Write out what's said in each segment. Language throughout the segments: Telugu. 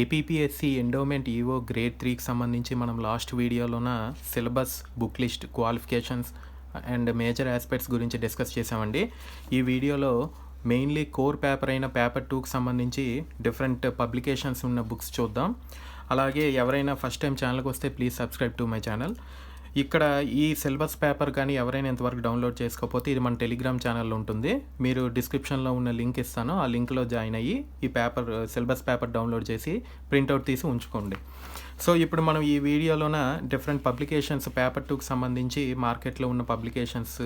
ఏపీపీఎస్సి ఎండోమెంట్ ఈవో గ్రేడ్ త్రీకి సంబంధించి మనం last వీడియోలోన syllabus book list qualifications and major aspects గురించి డిస్కస్ చేసామండి ఈ వీడియోలో మెయిన్లీ కోర్ పేపర్ అయిన పేపర్ టూకి సంబంధించి డిఫరెంట్ పబ్లికేషన్స్ ఉన్న బుక్స్ చూద్దాం. అలాగే ఎవరైనా ఫస్ట్ టైం ఛానల్కి వస్తే please subscribe to my channel ఇక్కడ ఈ సిలబస్ పేపర్ కానీ ఎవరైనా ఇంతవరకు డౌన్లోడ్ చేసుకోకపోతే ఇది మన టెలిగ్రామ్ ఛానల్లో ఉంటుంది. మీరు డిస్క్రిప్షన్లో ఉన్న లింక్ ఇస్తాను. ఆ లింక్లో జాయిన్ అయ్యి ఈ పేపర్ సిలబస్ పేపర్ డౌన్లోడ్ చేసి ప్రింట్అవుట్ తీసి ఉంచుకోండి. సో ఇప్పుడు మనం ఈ వీడియోలోన డిఫరెంట్ పబ్లికేషన్స్ పేపర్ టూకి సంబంధించి మార్కెట్లో ఉన్న పబ్లికేషన్స్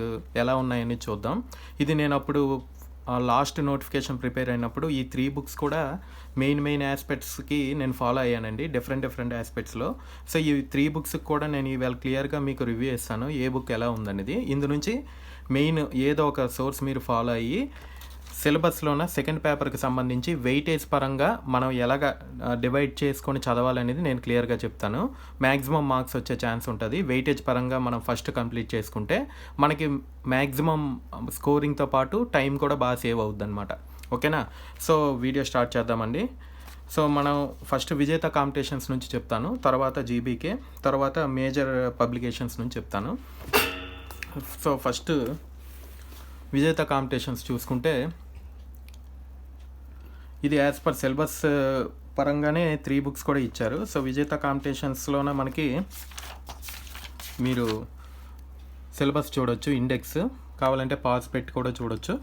ఎలా ఉన్నాయని చూద్దాం. ఇది నేను అప్పుడు లాస్ట్ నోటిఫికేషన్ ప్రిపేర్ అయినప్పుడు ఈ త్రీ బుక్స్ కూడా మెయిన్ మెయిన్ ఆస్పెక్ట్స్కి నేను ఫాలో అయ్యానండి డిఫరెంట్ డిఫరెంట్ ఆస్పెక్ట్స్లో సో ఈ త్రీ బుక్స్కి కూడా నేను ఇవాళ క్లియర్గా మీకు రివ్యూ ఇస్తాను ఏ బుక్ ఎలా ఉందనేది. ఇందు నుంచి మెయిన్ ఏదో ఒక సోర్స్ మీరు ఫాలో అయ్యి సిలబస్లోన సెకండ్ పేపర్కి సంబంధించి వెయిటేజ్ పరంగా మనం ఎలాగ డివైడ్ చేసుకొని చదవాలనేది నేను క్లియర్గా చెప్తాను. మ్యాక్సిమం మార్క్స్ వచ్చే ఛాన్స్ ఉంటుంది. వెయిటేజ్ పరంగా మనం ఫస్ట్ కంప్లీట్ చేసుకుంటే మనకి మ్యాక్సిమం స్కోరింగ్తో పాటు టైం కూడా బాగా సేవ్ అవుద్ది అనమాట ఓకేనా? సో వీడియో స్టార్ట్ చేద్దామండి. సో మనం ఫస్ట్ విజేత కాంపిటీషన్స్ నుంచి చెప్తాను. తర్వాత జీబీకే తర్వాత మేజర్ పబ్లికేషన్స్ నుంచి చెప్తాను. సో ఫస్ట్ విజేత కాంపిటీషన్స్ చూసుకుంటే ఇది యాజ్ పర్ సిలబస్ పరంగానే త్రీ బుక్స్ కూడా ఇచ్చారు. సో విజేత కాంపిటీషన్స్లోన మనకి మీరు సిలబస్ చూడొచ్చు ఇండెక్స్ కావాలంటే పాస్ పెట్టి కూడా చూడొచ్చు.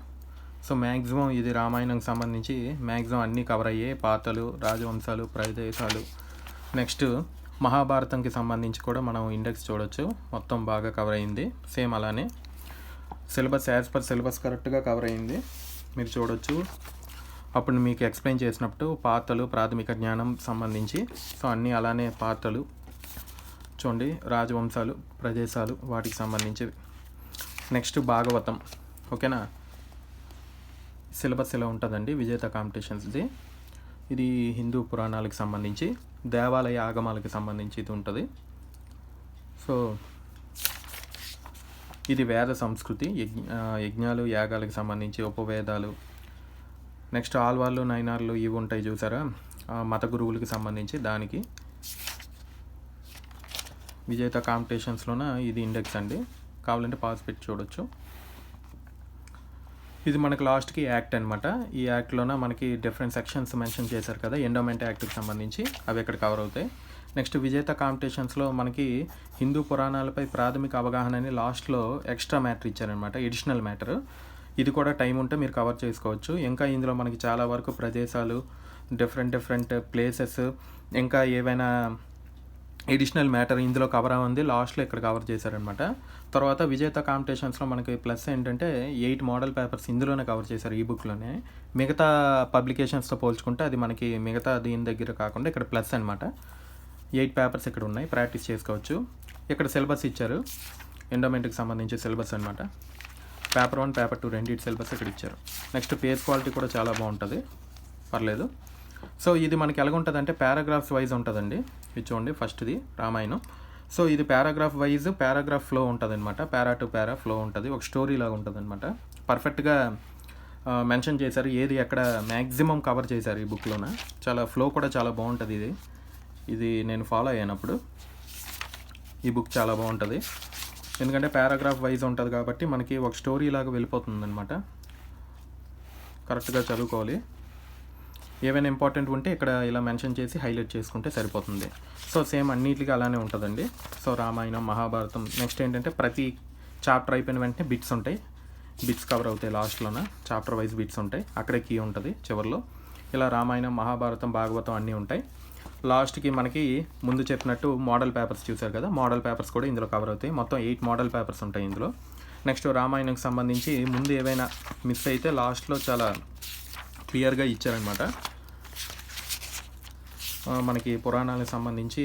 సో మ్యాక్సిమం ఇది రామాయణంకి సంబంధించి మ్యాక్సిమం అన్నీ కవర్ అయ్యాయి పాతలు రాజవంశాలు ప్రదేశాలు. నెక్స్ట్ మహాభారతంకి సంబంధించి కూడా మనం ఇండెక్స్ చూడొచ్చు. మొత్తం బాగా కవర్ అయింది. సేమ్ అలానే సిలబస్ యాజ్ పర్ సిలబస్ కరెక్ట్గా కవర్ అయింది. మీరు చూడొచ్చు. అప్పుడు మీకు ఎక్స్ప్లెయిన్ చేసినప్పుడు పాత్రలు ప్రాథమిక జ్ఞానం సంబంధించి. సో అన్నీ అలానే పాత్రలు చూడండి రాజవంశాలు ప్రదేశాలు వాటికి సంబంధించి నెక్స్ట్ భాగవతం ఓకేనా సిలబస్ ఇలా ఉంటుందండి? విజేత కాంపిటీషన్స్ది. ఇది హిందూ పురాణాలకు సంబంధించి దేవాలయ ఆగమాలకు సంబంధించి ఇది ఉంటుంది. సో ఇది వేద సంస్కృతి యజ్ఞ యజ్ఞాలు యాగాలకు సంబంధించి ఉపవేదాలు నెక్స్ట్ ఆల్వార్లు నైనార్లు ఇవి ఉంటాయి చూసారా? మత గురువులకి సంబంధించి దానికి విజేత కాంపిటీషన్స్లోన ఇది ఇండెక్స్ అండి. కావాలంటే పాస్ పెట్టి చూడొచ్చు. ఇది మనకు లాస్ట్కి యాక్ట్ అనమాట ఈ యాక్ట్లోన మనకి డిఫరెంట్ సెక్షన్స్ మెన్షన్ చేశారు కదా ఎండోమెంట్ యాక్ట్కి సంబంధించి అవి ఇక్కడ కవర్ అవుతాయి. నెక్స్ట్ విజేత కాంపిటీషన్స్లో మనకి హిందూ పురాణాలపై ప్రాథమిక అవగాహన అని లాస్ట్లో ఎక్స్ట్రా మ్యాటర్ ఇచ్చారనమాట ఎడిషనల్ మ్యాటర్. ఇది కూడా టైం ఉంటే మీరు కవర్ చేసుకోవచ్చు. ఇంకా ఇందులో మనకి చాలా వరకు ప్రదేశాలు డిఫరెంట్ డిఫరెంట్ ప్లేసెస్ ఇంకా ఏవైనా ఎడిషనల్ మ్యాటర్ ఇందులో కవర్ ఉంది లాస్ట్లో ఇక్కడ కవర్ చేశారనమాట తర్వాత విజేత కాంపిటీషన్స్లో మనకి ప్లస్ ఏంటంటే ఎయిట్ మోడల్ పేపర్స్ ఇందులోనే కవర్ చేశారు ఈ బుక్లోనే మిగతా పబ్లికేషన్స్తో పోల్చుకుంటే అది మనకి మిగతా దీని దగ్గర కాకుండా ఇక్కడ ప్లస్ అనమాట ఎయిట్ పేపర్స్ ఇక్కడ ఉన్నాయి. ప్రాక్టీస్ చేసుకోవచ్చు. ఇక్కడ సిలబస్ ఇచ్చారు. ఎండోమెంట్కి సంబంధించి సిలబస్ అనమాట పేపర్ వన్ పేపర్ టూ రెండింటి సిలబస్ ఇక్కడ ఇచ్చారు. నెక్స్ట్ పేజ్ క్వాలిటీ కూడా చాలా బాగుంటుంది. పర్లేదు. సో ఇది మనకి ఎలాగుంటుంది అంటే పారాగ్రాఫ్స్ వైజ్ ఉంటుందండి. ఇది చూడండి ఫస్ట్ది రామాయణం. సో ఇది పారాగ్రాఫ్ వైజ్ పారాగ్రాఫ్ ఫ్లో ఉంటుంది అనమాట పారా టు పారా ఫ్లో ఉంటుంది. ఒక స్టోరీ లాగా ఉంటుంది అనమాట పర్ఫెక్ట్గా మెన్షన్ చేశారు. ఏది ఎక్కడ మ్యాక్సిమం కవర్ చేశారు ఈ బుక్లోన. చాలా ఫ్లో కూడా చాలా బాగుంటుంది ఇది. ఇది నేను ఫాలో అయ్యానప్పుడు. ఈ బుక్ చాలా బాగుంటుంది. ఎందుకంటే పారాగ్రాఫ్ వైజ్ ఉంటుంది కాబట్టి మనకి ఒక స్టోరీ లాగా వెళ్ళిపోతుంది అనమాట కరెక్ట్గా చదువుకోవాలి. ఏవైనా ఇంపార్టెంట్ ఉంటే ఇక్కడ ఇలా మెన్షన్ చేసి హైలైట్ చేసుకుంటే సరిపోతుంది. సో సేమ్ అన్నిటికీ అలానే ఉంటుందండి. సో రామాయణం మహాభారతం నెక్స్ట్ ఏంటంటే ప్రతి చాప్టర్ అయిపోయిన వెంటనే బిట్స్ ఉంటాయి. బిట్స్ కవర్ అవుతాయి లాస్ట్లోన చాప్టర్ వైజ్ బిట్స్ ఉంటాయి. అక్కడే కీ ఉంటుంది చివరిలో. ఇలా రామాయణం మహాభారతం భాగవతం అన్నీ ఉంటాయి. లాస్ట్కి మనకి ముందు చెప్పినట్టు మోడల్ పేపర్స్ చూశారు కదా మోడల్ పేపర్స్ కూడా ఇందులో కవర్ అవుతాయి. మొత్తం ఎయిట్ మోడల్ పేపర్స్ ఉంటాయి ఇందులో. నెక్స్ట్ రామాయణంకి సంబంధించి ముందు ఏవైనా మిస్ అయితే లాస్ట్లో చాలా క్లియర్గా ఇచ్చారనమాట మనకి పురాణాలకు సంబంధించి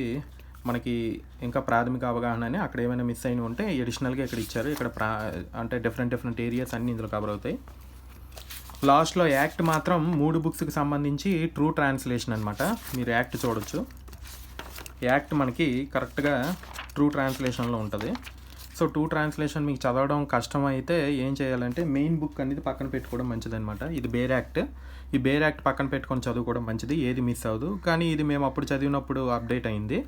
మనకి ఇంకా ప్రాథమిక అవగాహన అని అక్కడ ఏమైనా మిస్ అయిన ఉంటే ఎడిషనల్గా ఇక్కడ ఇచ్చారు. ఇక్కడ ప్రా అంటే డిఫరెంట్ డిఫరెంట్ ఏరియాస్ అన్నీ ఇందులో కవర్ అవుతాయి. లాస్ట్లో యాక్ట్ మాత్రం మూడు బుక్స్కి సంబంధించి ట్రూ ట్రాన్స్లేషన్ అనమాట మీరు యాక్ట్ చూడొచ్చు. యాక్ట్ మనకి కరెక్ట్గా ట్రూ ట్రాన్స్లేషన్లో ఉంటుంది. సో టూ ట్రాన్స్లేషన్ మీకు చదవడం కష్టం అయితే ఏం చేయాలంటే మెయిన్ బుక్ అనేది పక్కన పెట్టుకోవడం మంచిదన్నమాట. ఇది బేర్ యాక్ట్. ఈ బేర్ యాక్ట్ పక్కన పెట్టుకొని చదువుకోవడం మంచిది. ఏది మిస్ అవ్వదు. కానీ ఇది మేము అప్పుడు చదివినప్పుడు అప్డేట్ అయింది.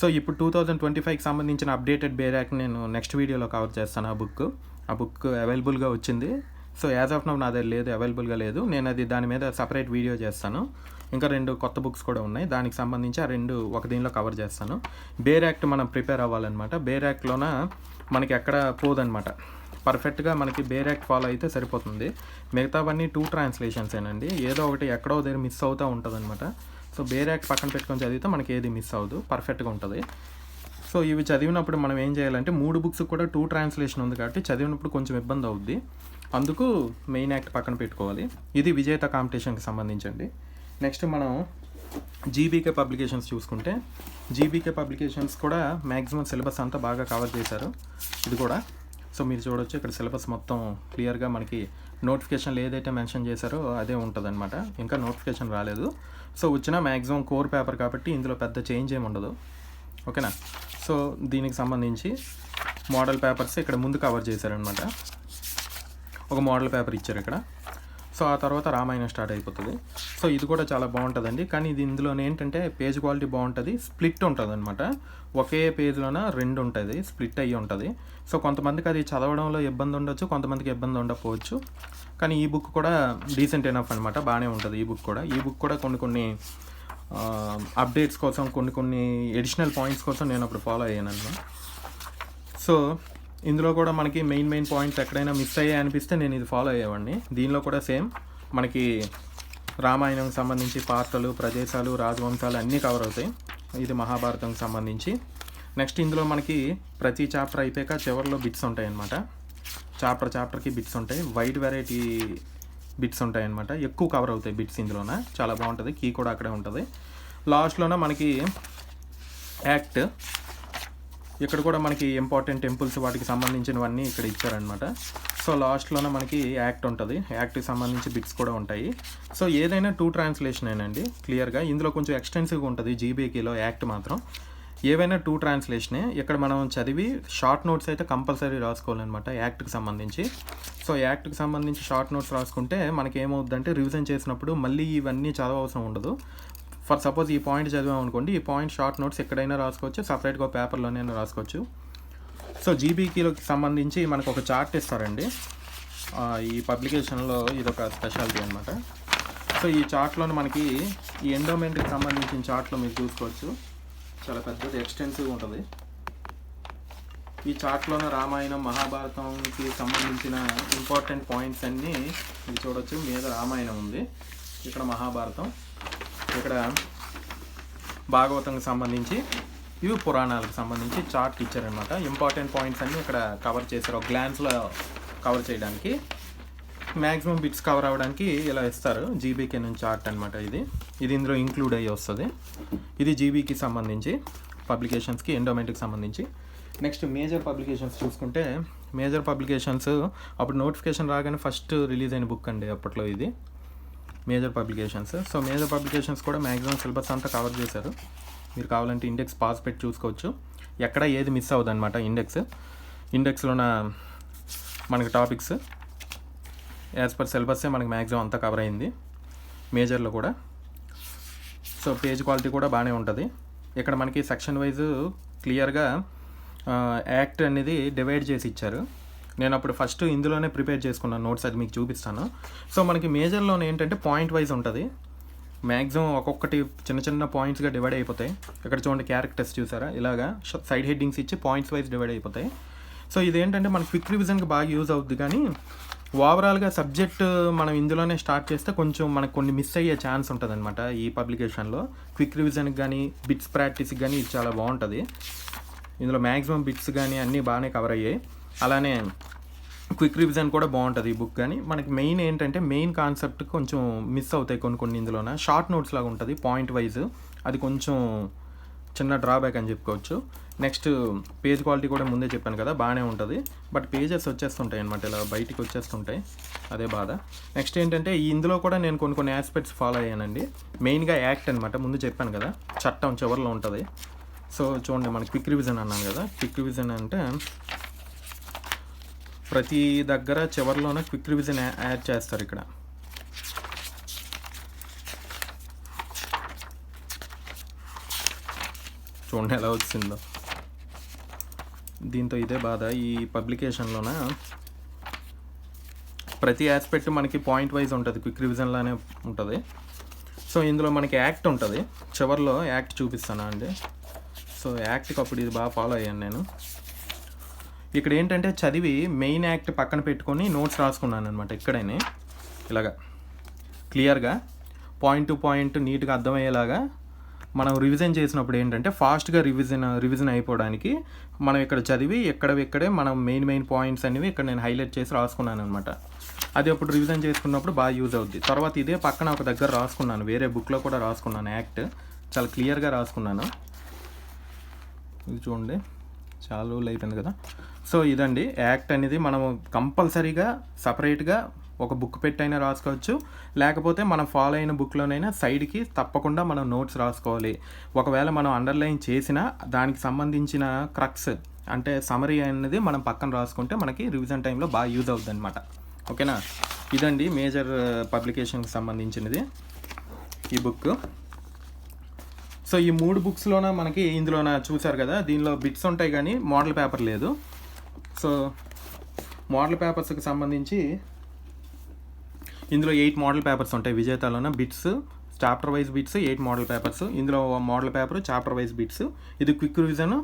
సో ఇప్పుడు టూ థౌజండ్ ట్వంటీ ఫైవ్కి సంబంధించిన అప్డేటెడ్ బేర్ యాక్ట్ నేను నెక్స్ట్ వీడియోలో కవర్ చేస్తాను ఆ బుక్. ఆ బుక్ అవైలబుల్గా వచ్చింది. సో యాజ్ ఆఫ్ నౌ నా దగ్గర లేదు అవైలబుల్గా లేదు. నేను అది దాని మీద సపరేట్ వీడియో చేస్తాను. ఇంకా రెండు కొత్త బుక్స్ కూడా ఉన్నాయి. దానికి సంబంధించి ఆ రెండు ఒక దీనిలో కవర్ చేస్తాను. బేర్ యాక్ట్ మనం ప్రిపేర్ అవ్వాలన్నమాట. బేర్ యాక్ట్లోన మనకి ఎక్కడ పోదనమాట పర్ఫెక్ట్గా మనకి బేర్ యాక్ట్ ఫాలో అయితే సరిపోతుంది. మిగతావన్నీ టూ ట్రాన్స్లేషన్స్ ఏనండి. ఏదో ఒకటి ఎక్కడో దగ్గర మిస్ అవుతూ ఉంటుంది అనమాట సో బేర్ యాక్ట్ పక్కన పెట్టుకొని చదివితే మనకి ఏది మిస్ అవ్వదు. పర్ఫెక్ట్గా ఉంటుంది. సో ఇవి చదివినప్పుడు మనం ఏం చేయాలంటే మూడు బుక్స్ కూడా టూ ట్రాన్స్లేషన్ ఉంది కాబట్టి చదివినప్పుడు కొంచెం ఇబ్బంది అవుద్ది. అందుకు మెయిన్ యాక్ట్ పక్కన పెట్టుకోవాలి. ఇది విజేత కాంపిటీషన్కి సంబంధించండి. నెక్స్ట్ మనం జీబీకే పబ్లికేషన్స్ చూసుకుంటే జీబీకే పబ్లికేషన్స్ కూడా మ్యాక్సిమం సిలబస్ అంతా బాగా కవర్ చేశారు. ఇది కూడా. సో మీరు చూడొచ్చు ఇక్కడ సిలబస్ మొత్తం క్లియర్గా మనకి నోటిఫికేషన్లు ఏదైతే మెన్షన్ చేశారో అదే ఉంటుందన్నమాట. ఇంకా నోటిఫికేషన్ రాలేదు. సో వచ్చిన మ్యాక్సిమం కోర్ పేపర్ కాబట్టి ఇందులో పెద్ద చేంజ్ ఏమి ఉండదు. ఓకేనా? సో దీనికి సంబంధించి మోడల్ పేపర్స్ ఇక్కడ ముందు కవర్ చేశారనమాట ఒక మోడల్ పేపర్ ఇచ్చారు ఇక్కడ. సో ఆ తర్వాత రామాయణం స్టార్ట్ అయిపోతుంది. సో ఇది కూడా చాలా బాగుంటుందండి. కానీ ఇది ఇందులో ఏంటంటే పేజ్ క్వాలిటీ బాగుంటుంది స్ప్లిట్ ఉంటుంది అనమాట ఒకే పేజ్లోన రెండు ఉంటుంది స్ప్లిట్ అయ్యి ఉంటుంది. సో కొంతమందికి అది చదవడంలో ఇబ్బంది ఉండొచ్చు కొంతమందికి ఇబ్బంది ఉండకపోవచ్చు. కానీ ఈ బుక్ కూడా డీసెంట్ ఎనఫ్ అనమాట బాగానే ఉంటుంది ఈ బుక్ కూడా. ఈ బుక్ కూడా కొన్ని కొన్ని అప్డేట్స్ కోసం కొన్ని కొన్ని ఎడిషనల్ పాయింట్స్ కోసం నేను అప్పుడు ఫాలో అయ్యాను సో ఇందులో కూడా మనకి మెయిన్ మెయిన్ పాయింట్స్ ఎక్కడైనా మిస్ అయ్యాయి అనిపిస్తే నేను ఇది ఫాలో అయ్యేవాడిని. దీనిలో కూడా సేమ్ మనకి రామాయణంకి సంబంధించి పాత్రలు ప్రదేశాలు రాజవంశాలు అన్నీ కవర్ అవుతాయి. ఇది మహాభారతంకి సంబంధించి. నెక్స్ట్ ఇందులో మనకి ప్రతి చాప్టర్ అయిపోయాక చివరిలో బిట్స్ ఉంటాయన్నమాట. చాప్టర్ చాప్టర్కి బిట్స్ ఉంటాయి. వైడ్ వెరైటీ బిట్స్ ఉంటాయి అన్నమాట ఎక్కువ కవర్ అవుతాయి బిట్స్ ఇందులోన. చాలా బాగుంటుంది. కీ కూడా అక్కడే ఉంటుంది. లాస్ట్లోన మనకి యాక్ట్ ఇక్కడ కూడా మనకి ఇంపార్టెంట్ టెంపుల్స్ వాటికి సంబంధించినవన్నీ ఇక్కడ ఇచ్చారనమాట సో లాస్ట్లోనే మనకి యాక్ట్ ఉంటుంది. యాక్ట్కి సంబంధించి బిట్స్ కూడా ఉంటాయి. సో ఏదైనా టూ ట్రాన్స్లేషనేనండి క్లియర్గా ఇందులో కొంచెం ఎక్స్టెన్సివ్గా ఉంటుంది జీబీకీలో యాక్ట్ మాత్రం. ఏవైనా టూ ట్రాన్స్లేషనే ఇక్కడ మనం చదివి షార్ట్ నోట్స్ అయితే కంపల్సరీ రాసుకోవాలన్నమాట యాక్ట్కి సంబంధించి. సో యాక్ట్కి సంబంధించి షార్ట్ నోట్స్ రాసుకుంటే మనకి ఏమవుతుందంటే రివిజన్ చేసినప్పుడు మళ్ళీ ఇవన్నీ చదవవసరం ఉండదు. ఫర్ సపోజ్ ఈ పాయింట్ చదివాం అనుకోండి ఈ పాయింట్ షార్ట్ నోట్స్ ఎక్కడైనా రాసుకోవచ్చు సపరేట్గా పేపర్లోనైనా రాసుకోవచ్చు. సో జీబీకీలోకి సంబంధించి మనకు ఒక చార్ట్ ఇస్తారండి. ఈ పబ్లికేషన్లో ఇది ఒక స్పెషాలిటీ అనమాట సో ఈ చార్ట్లోని మనకి ఈ ఎండోమెంట్కి సంబంధించిన చార్ట్లో మీరు చూసుకోవచ్చు. చాలా పెద్దది ఎక్స్టెన్సివ్ ఉంటుంది. ఈ చార్ట్లోన రామాయణం మహాభారతంకి సంబంధించిన ఇంపార్టెంట్ పాయింట్స్ అన్నీ మీరు చూడొచ్చు. మీద రామాయణం ఉంది. ఇక్కడ మహాభారతం. ఇక్కడ భాగవతంకి సంబంధించి ఇవి పురాణాలకు సంబంధించి చార్ట్ ఇచ్చారనమాట ఇంపార్టెంట్ పాయింట్స్ అన్నీ ఇక్కడ కవర్ చేశారు. ఒక గ్లాన్స్లో కవర్ చేయడానికి. మ్యాక్సిమం బిట్స్ కవర్ అవ్వడానికి ఇలా ఇస్తారు. జీబీకే నుంచి చార్ట్ అనమాట ఇది. ఇది ఇందులో ఇంక్లూడ్ అయ్యి వస్తుంది. ఇది జీబీకి సంబంధించి పబ్లికేషన్స్కి ఎండోమెంట్కి సంబంధించి. నెక్స్ట్ మేజర్ పబ్లికేషన్స్ చూసుకుంటే మేజర్ పబ్లికేషన్స్ అప్పుడు నోటిఫికేషన్ రాగానే ఫస్ట్ రిలీజ్ అయిన బుక్ అండి అప్పట్లో ఇది. Major publications so major publications కూడా మ్యాక్సిమం సిలబస్ అంతా కవర్ చేశారు. మీరు కావాలంటే ఇండెక్స్ పాస్ పెట్టి చూసుకోవచ్చు. ఎక్కడ ఏది మిస్ అవ్వదన్నమాట ఇండెక్స్ ఇండెక్స్ ఇండెక్స్లోన మనకి టాపిక్స్ యాజ్ పర్ సిలబస్సే మనకి మ్యాక్సిమం అంతా కవర్ అయింది. మేజర్లో కూడా. సో పేజ్ క్వాలిటీ కూడా బాగానే ఉంటుంది. ఇక్కడ మనకి సెక్షన్ వైజ్ క్లియర్గా యాక్ట్ అనేది డివైడ్ చేసి ఇచ్చారు. నేను అప్పుడు ఫస్ట్ ఇందులోనే ప్రిపేర్ చేసుకున్నాను నోట్స్ అది మీకు చూపిస్తాను. సో మనకి మేజర్లోనే ఏంటంటే పాయింట్ వైజ్ ఉంటుంది. మ్యాక్సిమం ఒక్కొక్కటి చిన్న చిన్న పాయింట్స్గా డివైడ్ అయిపోతాయి. ఇక్కడ చూడండి క్యారెక్టర్స్ చూసారా? ఇలాగా సైడ్ హెడ్డింగ్స్ ఇచ్చి పాయింట్స్ వైజ్ డివైడ్ అయిపోతాయి. సో ఇదేంటంటే మన క్విక్ రివిజన్కి బాగా యూజ్ అవుద్ది కానీ ఓవరాల్గా సబ్జెక్ట్ మనం ఇందులోనే స్టార్ట్ చేస్తే కొంచెం మనకు కొన్ని మిస్ అయ్యే ఛాన్స్ ఉంటుంది అనమాట ఈ పబ్లికేషన్లో క్విక్ రివిజన్కి కానీ బిట్స్ ప్రాక్టీస్కి కానీ ఇది చాలా బాగుంటుంది. ఇందులో మ్యాక్సిమం బిట్స్ కానీ అన్నీ బాగానే కవర్ అయ్యాయి. అలానే క్విక్ రివిజన్ కూడా బాగుంటుంది ఈ బుక్ కానీ మనకి మెయిన్ ఏంటంటే మెయిన్ కాన్సెప్ట్ కొంచెం మిస్ అవుతాయి కొన్ని కొన్ని ఇందులోన. షార్ట్ నోట్స్ లాగా ఉంటుంది పాయింట్ వైజ్ అది కొంచెం చిన్న డ్రాబ్యాక్ అని చెప్పుకోవచ్చు. నెక్స్ట్ పేజ్ క్వాలిటీ కూడా ముందే చెప్పాను కదా బాగానే ఉంటుంది. బట్ పేజెస్ వచ్చేస్తుంటాయి అనమాట ఇలా బయటికి వచ్చేస్తుంటాయి. అదే బాధ. నెక్స్ట్ ఏంటంటే ఇందులో కూడా నేను కొన్ని కొన్ని ఆస్పెక్ట్స్ ఫాలో అయ్యానండి. మెయిన్గా యాక్ట్ అనమాట ముందు చెప్పాను కదా చట్టం చివరిలో ఉంటుంది. సో చూడండి మనకి క్విక్ రివిజన్ అన్నాను కదా. క్విక్ రివిజన్ అంటే ప్రతి దగ్గర చివరిలోనే క్విక్ రివిజన్ యా- యాడ్ చేస్తారు ఇక్కడ. చూడండి ఎలా వచ్చిందో. దీంతో ఇదే బాధ ఈ పబ్లికేషన్లోన? ప్రతి ఆస్పెక్ట్ మనకి పాయింట్ వైజ్ ఉంటుంది క్విక్ రివిజన్లానే ఉంటుంది. సో ఇందులో మనకి యాక్ట్ ఉంటుంది. చివరిలో యాక్ట్ చూపిస్తాను అండి? సో యాక్ట్కి అప్పుడు ఇది బాగా ఫాలో అయ్యాను నేను. ఇక్కడ ఏంటంటే చదివి మెయిన్ యాక్ట్ పక్కన పెట్టుకొని నోట్స్ రాసుకున్నాను అనమాట ఇక్కడనే. ఇలాగా. క్లియర్గా పాయింట్ టు పాయింట్ నీట్గా అర్థమయ్యేలాగా మనం రివిజన్ చేసినప్పుడు ఏంటంటే ఫాస్ట్గా రివిజన్ రివిజన్ అయిపోవడానికి మనం ఇక్కడ చదివి ఎక్కడ ఇక్కడే మనం మెయిన్ మెయిన్ పాయింట్స్ అనేవి ఇక్కడ నేను హైలైట్ చేసి రాసుకున్నాను అనమాట అది అప్పుడు రివిజన్ చేసుకున్నప్పుడు బాగా యూజ్ అవుద్ది. తర్వాత ఇదే పక్కన ఒక దగ్గర రాసుకున్నాను. వేరే బుక్లో కూడా రాసుకున్నాను. యాక్ట్ చాలా క్లియర్గా రాసుకున్నాను. ఇది చూడండి. చాలా రోజులు అయిపోయింది కదా. సో ఇదండి యాక్ట్ అనేది మనము కంపల్సరీగా సపరేట్గా ఒక బుక్ పెట్టైనా రాసుకోవచ్చు. లేకపోతే మనం ఫాలో అయిన బుక్లోనైనా సైడ్కి తప్పకుండా మనం నోట్స్ రాసుకోవాలి. ఒకవేళ మనం అండర్లైన్ చేసినా దానికి సంబంధించిన క్రక్స్ అంటే సమరీ అనేది మనం పక్కన రాసుకుంటే మనకి రివిజన్ టైంలో బాగా యూజ్ అవుతుంది అనమాట ఓకేనా? ఇదండి మేజర్ పబ్లికేషన్కి సంబంధించినది ఈ బుక్. సో ఈ మూడు బుక్స్లోన మనకి ఇందులోన చూసారు కదా? దీనిలో బిట్స్ ఉంటాయి కానీ మోడల్ పేపర్ లేదు. సో మోడల్ పేపర్స్కి సంబంధించి ఇందులో ఎయిట్ మోడల్ పేపర్స్ ఉంటాయి విజేతలోన bits chapter wise bits eight model papers. ఇందులో model paper chapter wise bits. ఇది quick revision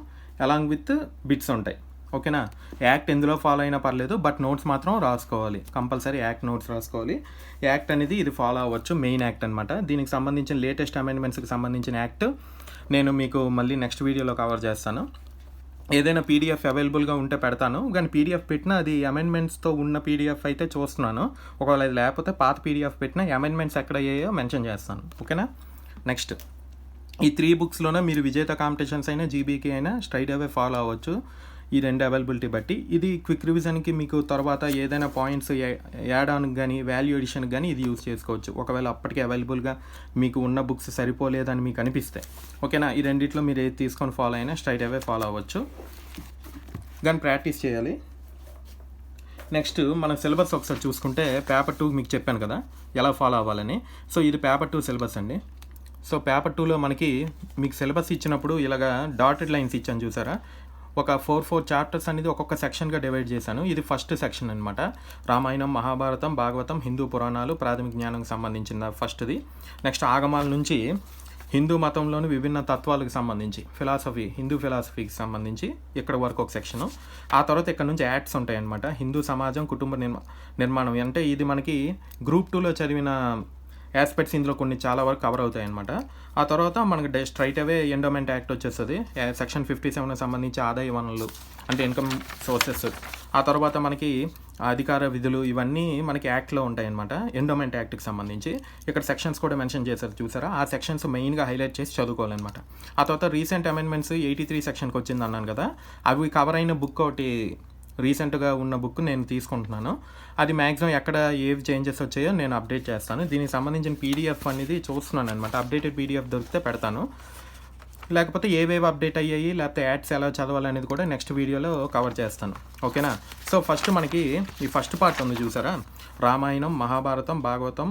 along with bits ఉంటాయి. ఓకేనా? యాక్ట్ ఎందులో ఫాలో అయినా పర్లేదు బట్ నోట్స్ మాత్రం రాసుకోవాలి. కంపల్సరీ యాక్ట్ నోట్స్ రాసుకోవాలి. యాక్ట్ అనేది ఇది ఫాలో అవ్వచ్చు మెయిన్ యాక్ట్ అనమాట దీనికి సంబంధించిన లేటెస్ట్ అమెండ్మెంట్స్కి సంబంధించిన యాక్ట్ నేను మీకు మళ్ళీ నెక్స్ట్ వీడియోలో కవర్ చేస్తాను. ఏదైనా పీడిఎఫ్ అవైలబుల్గా ఉంటే పెడతాను. కానీ పీడిఎఫ్ పెట్టినా అది అమెండ్మెంట్స్తో ఉన్న పీడిఎఫ్ అయితే చూస్తున్నాను. ఒకవేళ అది లేకపోతే పాత పీడిఎఫ్ పెట్టినా అమెండ్మెంట్స్ ఎక్కడ అయ్యాయో మెన్షన్ చేస్తాను. ఓకేనా? నెక్స్ట్. ఈ త్రీ బుక్స్లోనే మీరు విజేత కాంపిటీషన్స్ అయినా జీబీకి అయినా స్ట్రైట్ అవే ఫాలో అవ్వచ్చు. ఈ రెండు అవైలబిలిటీ బట్టి. ఇది క్విక్ రివిజన్కి మీకు తర్వాత ఏదైనా పాయింట్స్ యాడ్ ఆన్ కానీ వాల్యూ ఎడిషన్కి కానీ ఇది యూస్ చేసుకోవచ్చు. ఒకవేళ అప్పటికే అవైలబుల్గా మీకు ఉన్న బుక్స్ సరిపోలేదని మీకు అనిపిస్తే. ఓకేనా ఈ రెండిట్లో మీరు ఏది తీసుకొని ఫాలో అయినా స్ట్రైట్ అవే ఫాలో అవ్వచ్చు. కానీ ప్రాక్టీస్ చేయాలి. నెక్స్ట్ మన సిలబస్ ఒకసారి చూసుకుంటే పేపర్ టూ మీకు చెప్పాను కదా? ఎలా ఫాలో అవ్వాలని? సో ఇది పేపర్ టూ సిలబస్ అండి. సో పేపర్ టూలో మనకి మీకు సిలబస్ ఇచ్చినప్పుడు ఇలాగా డాటెడ్ లైన్స్ ఇచ్చాను చూసారా? ఒక ఫోర్ ఫోర్ చాప్టర్స్ అనేది ఒక్కొక్క సెక్షన్గా డివైడ్ చేశాను. ఇది ఫస్ట్ సెక్షన్ అనమాట రామాయణం మహాభారతం భాగవతం హిందూ పురాణాలు ప్రాథమిక జ్ఞానంకి సంబంధించిన ఫస్ట్ది. నెక్స్ట్ ఆగమాల నుంచి హిందూ మతంలోని విభిన్న తత్వాలకు సంబంధించి ఫిలాసఫీ హిందూ ఫిలాసఫీకి సంబంధించి ఇక్కడ వరకు ఒక సెక్షను. ఆ తర్వాత ఇక్కడ నుంచి యాడ్స్ ఉంటాయి అనమాట హిందూ సమాజం కుటుంబ నిర్మా నిర్మాణం. అంటే ఇది మనకి గ్రూప్ టూలో చదివిన యాస్పెక్ట్స్ ఇందులో కొన్ని చాలా వరకు కవర్ అవుతాయి అనమాట ఆ తర్వాత మనకి డే స్ట్రైట్ అవే ఎండోమెంట్ యాక్ట్ వచ్చేస్తుంది. సెక్షన్ ఫిఫ్టీ సెవెన్ సంబంధించి ఆదాయ వనరులు అంటే ఇన్కమ్ సోర్సెస్ ఆ తర్వాత మనకి అధికార విధులు ఇవన్నీ మనకి యాక్ట్లో ఉంటాయన్నమాట ఎండోమెంట్ యాక్ట్కి సంబంధించి. ఇక్కడ సెక్షన్స్ కూడా మెన్షన్ చేశారు చూసారా? ఆ సెక్షన్స్ మెయిన్గా హైలైట్ చేసి చదువుకోవాలన్నమాట. ఆ తర్వాత రీసెంట్ అమెండ్మెంట్స్ ఎయిటీ త్రీ సెక్షన్కి వచ్చింది అన్నాను కదా. అవి కవర్ అయిన బుక్ ఒకటి రీసెంట్గా ఉన్న బుక్ నేను తీసుకుంటున్నాను. అది మ్యాక్సిమం ఎక్కడ ఏవి చేంజెస్ వచ్చాయో నేను అప్డేట్ చేస్తాను. దీనికి సంబంధించిన పీడిఎఫ్ అనేది చూస్తున్నాను అనమాట అప్డేటెడ్ పీడిఎఫ్ దొరికితే పెడతాను. లేకపోతే ఏవేవి అప్డేట్ అయ్యాయి లేకపోతే యాడ్స్ ఎలా చదవాలనేది కూడా నెక్స్ట్ వీడియోలో కవర్ చేస్తాను. ఓకేనా? సో ఫస్ట్ మనకి ఈ ఫస్ట్ పార్ట్ ఉంది చూసారా? రామాయణం మహాభారతం భాగవతం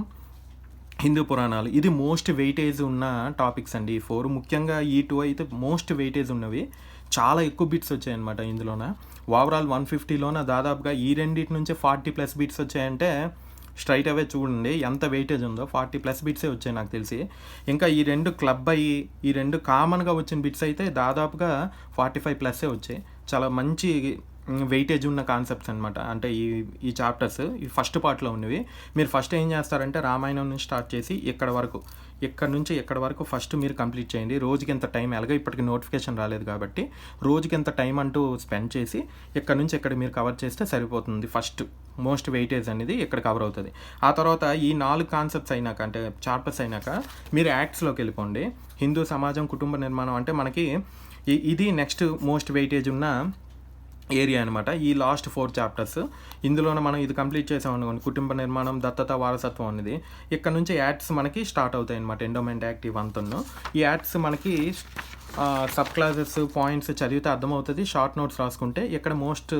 హిందూ పురాణాలు. ఇది మోస్ట్ వెయిటేజ్ ఉన్న టాపిక్స్ అండి. ఈ ఫోర్ ముఖ్యంగా ఈ టూ అయితే మోస్ట్ వెయిటేజ్ ఉన్నవి. చాలా ఎక్కువ బిట్స్ వచ్చాయన్నమాట ఇందులోన. ఓవరాల్ వన్ ఫిఫ్టీలోన దాదాపుగా ఈ రెండింటి నుంచి ఫార్టీ ప్లస్ బీట్స్ వచ్చాయంటే స్ట్రైట్ అవే చూడండి ఎంత వెయిటేజ్ ఉందో ఫార్టీ ప్లస్ బిట్సే వచ్చాయి నాకు తెలిసి. ఇంకా ఈ రెండు క్లబ్ అయ్యి ఈ రెండు కామన్గా వచ్చిన బిట్స్ అయితే దాదాపుగా ఫార్టీ ఫైవ్ ప్లస్సే వచ్చాయి. చాలా మంచి వెయిటేజ్ ఉన్న కాన్సెప్ట్స్ అనమాట అంటే ఈ ఈ చాప్టర్స్ ఈ ఫస్ట్ పార్ట్లో ఉన్నవి. మీరు ఫస్ట్ ఏం చేస్తారంటే రామాయణం నుంచి స్టార్ట్ చేసి ఇక్కడ వరకు ఇక్కడ నుంచి ఎక్కడ వరకు ఫస్ట్ మీరు కంప్లీట్ చేయండి. రోజుకి ఎంత టైం ఎలాగో ఇప్పటికి నోటిఫికేషన్ రాలేదు కాబట్టి రోజుకి ఎంత టైం అంటూ స్పెండ్ చేసి ఇక్కడ నుంచి ఇక్కడ మీరు కవర్ చేస్తే సరిపోతుంది ఫస్ట్ మోస్ట్ వెయిటేజ్ అనేది ఇక్కడ కవర్ అవుతుంది. ఆ తర్వాత ఈ నాలుగు కాన్సెప్ట్స్ అయినాక అంటే చాప్టర్స్ అయినాక మీరు యాక్ట్స్లోకి వెళ్ళిపోండి. హిందూ సమాజం కుటుంబ నిర్మాణం అంటే మనకి ఇది నెక్స్ట్ మోస్ట్ వెయిటేజ్ ఉన్న ఏరియా అనమాట ఈ లాస్ట్ ఫోర్ చాప్టర్స్. ఇందులోనే మనం ఇది కంప్లీట్ చేసాం అనుకోండి. కుటుంబ నిర్మాణం దత్తత వారసత్వం అనేది. ఇక్కడ నుంచి యాడ్స్ మనకి స్టార్ట్ అవుతాయి అనమాట ఎండోమెంట్ యాక్ట్ ఇవంతను ఈ యాడ్స్ మనకి సబ్ క్లాసెస్ పాయింట్స్ చదివితే అర్థమవుతుంది. షార్ట్ నోట్స్ రాసుకుంటే ఇక్కడ మోస్ట్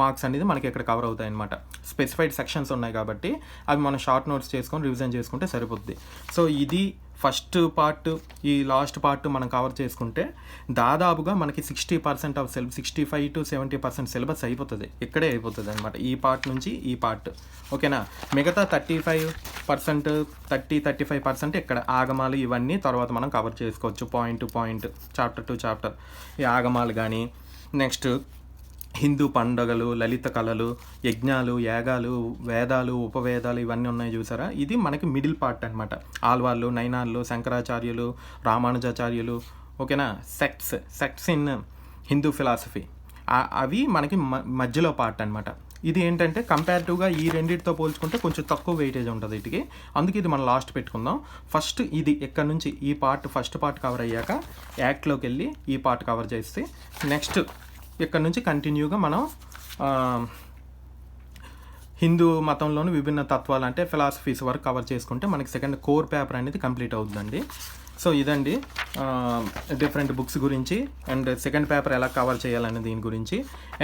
మార్క్స్ అనేది మనకి ఇక్కడ కవర్ అవుతాయి అనమాట స్పెసిఫైడ్ సెక్షన్స్ ఉన్నాయి కాబట్టి అవి మనం షార్ట్ నోట్స్ చేసుకొని రివిజన్ చేసుకుంటే సరిపోద్ది. సో ఇది ఫస్ట్ పార్ట్ ఈ లాస్ట్ పార్ట్ మనం కవర్ చేసుకుంటే దాదాపుగా మనకి sixty percent of syllabus sixty five to seventy percent syllabus అయిపోతుంది. ఇక్కడే అయిపోతుంది అనమాట ఈ పార్ట్ నుంచి ఈ పార్ట్. ఓకేనా? మిగతా thirty five percent thirty thirty five percent ఇక్కడ ఆగమాలు ఇవన్నీ తర్వాత మనం కవర్ చేసుకోవచ్చు. Point to point chapter to chapter. ఈ ఆగమాలు కానీ నెక్స్ట్ హిందూ పండగలు లలిత కళలు యజ్ఞాలు యాగాలు వేదాలు ఉపవేదాలు ఇవన్నీ ఉన్నాయి చూసారా? ఇది మనకి మిడిల్ పార్ట్ అనమాట ఆల్వార్లు నైనాళ్ళు శంకరాచార్యులు రామానుజాచార్యులు ఓకేనా? Sects sects in Hindu philosophy. అవి మనకి మ- మధ్యలో పార్ట్ అనమాట ఇది ఏంటంటే కంపారిటివ్గా ఈ రెండింటితో పోల్చుకుంటే కొంచెం తక్కువ వెయిటేజ్ ఉంటుంది వీటికి. అందుకే ఇది మనం లాస్ట్ పెట్టుకుందాం. ఫస్ట్ ఇది ఇక్కడ నుంచి ఈ పార్ట్ ఫస్ట్ పార్ట్ కవర్ అయ్యాక యాక్ట్లోకి వెళ్ళి ఈ పార్ట్ కవర్ చేస్తే నెక్స్ట్ ఇక్కడ నుంచి కంటిన్యూగా మనం హిందూ మతంలోని విభిన్న తత్వాలు అంటే ఫిలాసఫీస్ వరకు కవర్ చేసుకుంటే మనకి సెకండ్ కోర్ పేపర్ అనేది కంప్లీట్ అవుతుందండి. సో ఇదండి డిఫరెంట్ బుక్స్ గురించి అండ్ సెకండ్ పేపర్ ఎలా కవర్ చేయాలనే దీని గురించి.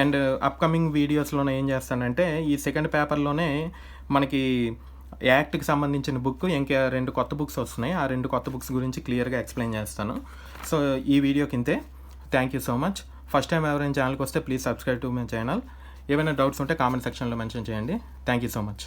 అండ్ అప్కమింగ్ వీడియోస్లోనే ఏం చేస్తానంటే ఈ సెకండ్ పేపర్లోనే మనకి యాక్ట్కి సంబంధించిన బుక్ ఇంకా రెండు కొత్త బుక్స్ వస్తున్నాయి. ఆ రెండు కొత్త బుక్స్ గురించి క్లియర్గా ఎక్స్ప్లెయిన్ చేస్తాను. సో ఈ వీడియోకి ఇంతే thank you so much first time ఎవరైనా ఛానల్కి వస్తే please subscribe to my channel. ఏమైనా డౌట్స్ ఉంటే కామెంట్ సెక్షన్లో మెన్షన్ చేయండి. Thank you so much